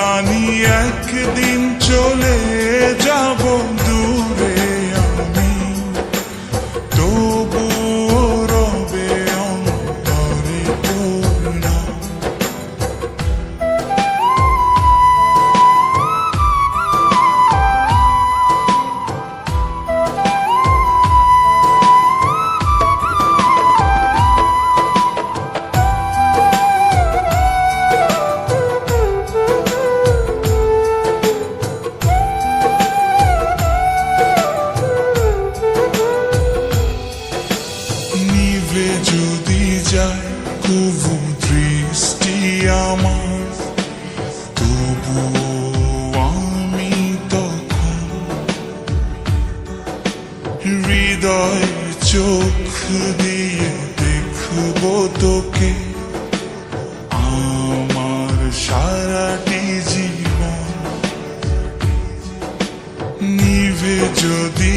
জানি একদিন চলে যাব দূরে।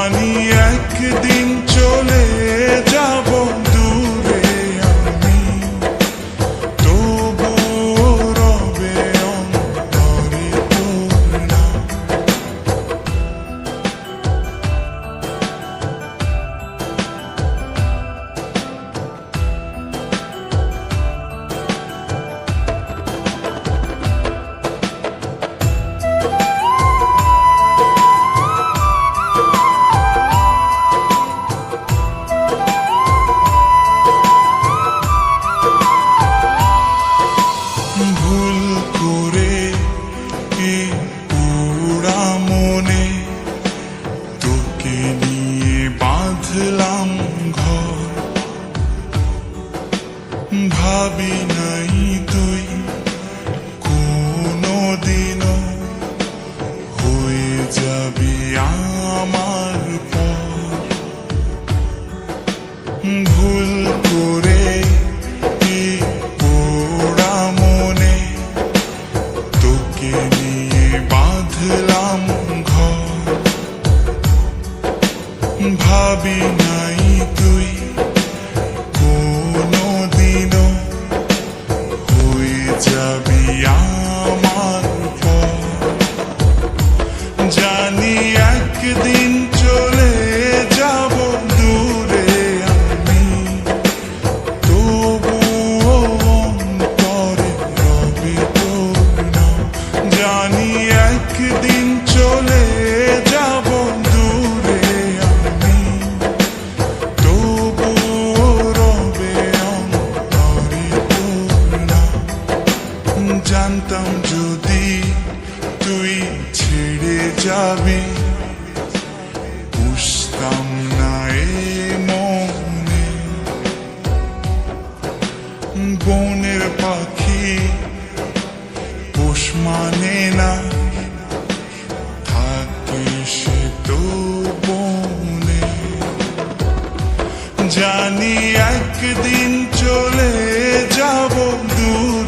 জানি একদিন তোকে নিয়ে বাঁধলাম ঘর। ভাবি নাই তুই কোনো দিনও হয়ে যাবি আমার পর। ভুল করে পোড়া মনে? তোকে নিয়ে বাঁধলাম ভাবি নাই তুই কোনো দিনও হয়ে যাবি আমার জানি একদিন চলে যাব দূরে আমি তবুও অন্তরে রবে তোর জানি একদিন জানতাম যদি তুই ছেড়ে যাবি। বুঝতাম না এ মনে। বনের পাখি পোষ মানে না জানি একদিন চলে যাব দূরে